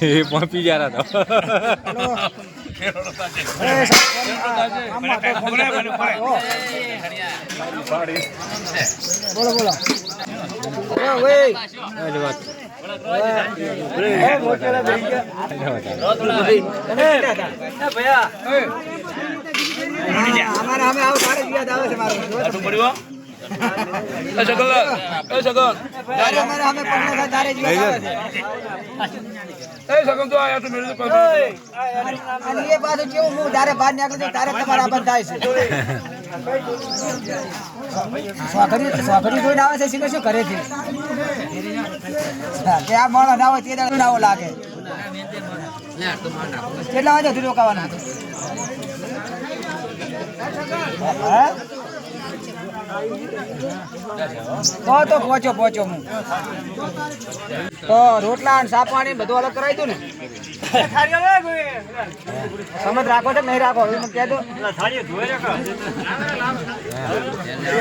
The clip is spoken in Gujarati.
એ પહોંચી ગયા તો બોલો બોલો ઓ તારે અમારે અમે પકડે તારે જ યાદ આવે અને એ પાછું કેવું હું તારે બહાર નીકળું છું તારે તમારે આ થાય છે. સ્વાગરી સ્વાગરી જોઈને આવે છે શીખે શું કરે છે માણસ ના હોય તે દાડો લાગે. કેટલા વાગે સુધી રોકાવાના? તો તો પહોંચો પહોંચો હું. તો રોટલા સાપ પાણી બધું અલગ કરાવી દઉં ને? સમજ રાખો છો, નહીં રાખો એવું મને કહેજો